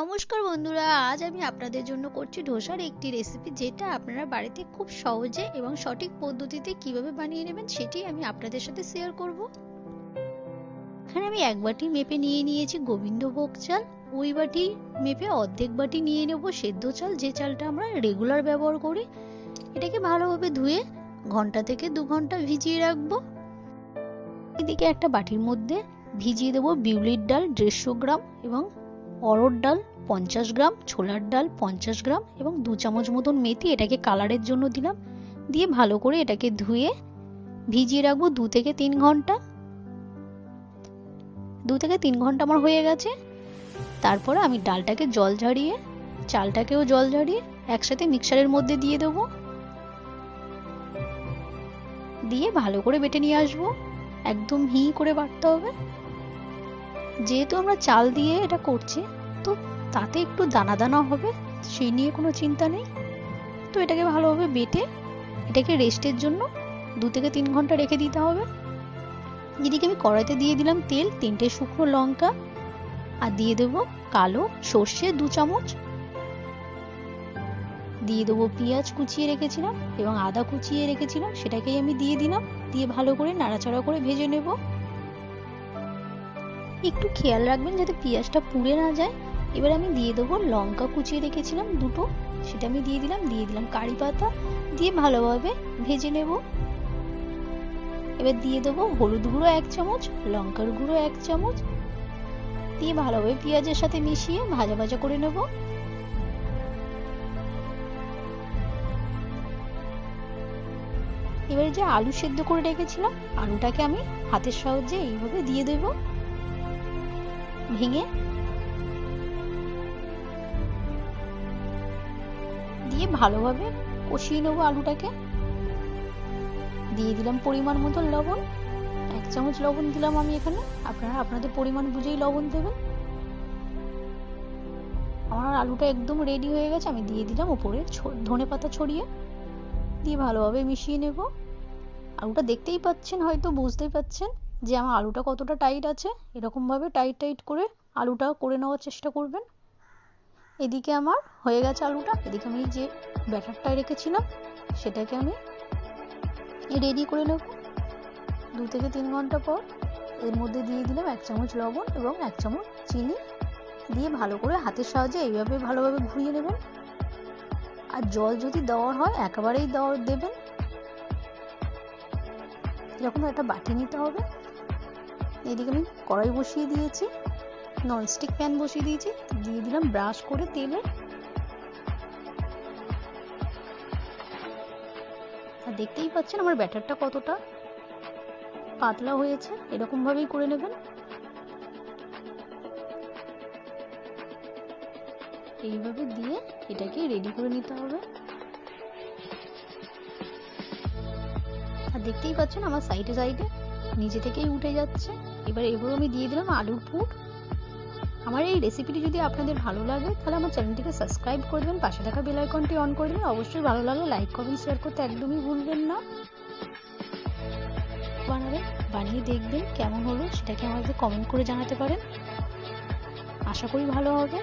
নমস্কার বন্ধুরা, আজ আমি আপনাদের জন্য করছি ধোসার একটি রেসিপি যেটা আপনারা বাড়িতে খুব সহজে এবং সঠিক পদ্ধতিতে কীভাবে বানিয়ে নেবেন সেটি আমি আপনাদের সাথে শেয়ার করব। এখানে আমি এক বাটি মেপে নিয়ে নিয়েছি গোবিন্দভোগ চাল ওই বাটি মেপে অর্ধেক বাটি নিয়ে নেব সেদ্ধ চাল, যে চালটা আমরা রেগুলার ব্যবহার করি। এটাকে ভালোভাবে ধুয়ে ঘণ্টা থেকে দু ঘণ্টা ভিজিয়ে রাখব। এদিকে একটা বাটির মধ্যে ভিজিয়ে দেবো বিউলির ডাল দেড়শো গ্রাম এবং অরড় ডাল পঞ্চাশ গ্রাম, ছোলার ডাল পঞ্চাশ গ্রাম এবং দু চামচ মতন মেথি এটাকে কালারের জন্য দিলাম। দিয়ে ভালো করে এটাকে ধুয়ে ভিজিয়ে রাখব দু থেকে তিন ঘণ্টা। দু থেকে তিন ঘণ্টা আমার হয়ে গেছে। তারপরে আমি ডালটাকে জল ঝাড়িয়ে, চালটাকেও জল ঝাড়িয়ে একসাথে মিক্সারের মধ্যে দিয়ে দেবো। দিয়ে ভালো করে বেটে নিয়ে আসব। একদম হি করে বাটতে হবে। যেহেতু আমরা চাল দিয়ে এটা করছি তো, তাতে একটু দানা দানা হবে, সেই নিয়ে কোনো চিন্তা নেই। তো এটাকে ভালোভাবে বেটে, এটাকে রেস্টের জন্য দু থেকে তিন ঘণ্টা রেখে দিতে হবে। এদিকে আমি কড়াইতে দিয়ে দিলাম তেল, তিনটে শুকনো লঙ্কা, আর দিয়ে দেব কালো সর্ষে দু চামচ। দিয়ে দেবো পেঁয়াজ কুচিয়ে রেখেছিলাম এবং আদা কুচিয়ে রেখেছিলাম, সেটাকেই আমি দিয়ে দিলাম, দিয়ে ভালো করে নাড়াচাড়া করে ভেজে নেব। একটু খেয়াল রাখবেন যাতে পেঁয়াজটা পুড়ে না যায় এবার আমি দিয়ে দেবো লঙ্কা কুচিয়ে রেখেছিলাম দুটো। সেটা আমি দিয়ে দিলাম দিয়ে দিলাম কারি পাতা। দিয়ে ভালোভাবে ভেজে নেব। এবার দিয়ে দেবো হলুদ গুঁড়ো এক চামচ, লঙ্কার গুঁড়ো এক চামচ। দিয়ে ভালোভাবে পেঁয়াজের সাথে মিশিয়ে ভাজা ভাজা করে নেব। এবারে যে আলু সেদ্ধ করে রেখেছিলাম, আলুটাকে আমি হাতের সাহায্যে এইভাবে দিয়ে দেব। ভেঙে দিয়ে ভালোভাবে কষিয়ে নেব আলুটাকে। দিয়ে দিলাম পরিমাণ মতো লবণ। এক চামচ লবণ দিলাম আমি এখানে। আপনারা আপনাদের পরিমাণ বুঝেই লবণ দেবেন। আমার আলুটা একদম রেডি হয়ে গেছে। আমি দিয়ে দিলাম ওপরে ধনে পাতা ছড়িয়ে। দিয়ে ভালোভাবে মিশিয়ে নেব। আলুটা দেখতেই পাচ্ছেন, হয়তো বুঝতেই পাচ্ছেন যে আমার আলুটা কতটা টাইট আছে। এরকমভাবে টাইট টাইট করে আলুটা করে নেওয়ার চেষ্টা করবেন। এদিকে আমার হয়ে গেছে আলুটা, এদিকে আমি যে ব্যাটারটা রেখেছিলাম, সেটাকে আমি রেডি করে নেব। দু থেকে তিন ঘণ্টা পর এর মধ্যে দিয়ে দিলাম এক চামচ লবণ এবং এক চামচ চিনি। দিয়ে ভালো করে হাতের সাহায্যে এইভাবে ভালোভাবে ঘুরিয়ে নেবেন। আর জল যদি দেওয়ার হয়, একেবারেই দেওয়া দেবেন। এরকম একটা বাটি নিতে হবে। এদিকে আমি কড়াই বসিয়ে দিয়েছি। ননস্টিক প্যান বসিয়ে দিয়েছি। দিয়ে দিলাম ব্রাশ করে তেলে। আর দেখতেই পাচ্ছেন আমার ব্যাটারটা কতটা পাতলা হয়েছে এরকম ভাবেই করে নেবেন। এইভাবে দিয়ে এটাকে রেডি করে নিতে হবে। আর দেখতেই পাচ্ছেন আমার সাইডে সাইডে নিজে থেকেই উঠে যাচ্ছে। এবার এগুলো আমি দিয়ে দিলাম আলুর পুর। আমার এই রেসিপিটি যদি আপনাদের ভালো লাগে, তাহলে আমার চ্যানেলটিকে সাবস্ক্রাইব করে দেবেন পাশে থাকা বেল আইকনটি অন করে দেবেন অবশ্যই ভালো লাগলে লাইক করবেন শেয়ার করতে একদমই ভুলবেন না। বানাবেন, বানিয়ে দেখবেন কেমন হলো, সেটাকে আমাদের কমেন্ট করে জানাতে পারেন। আশা করি ভালো হবে।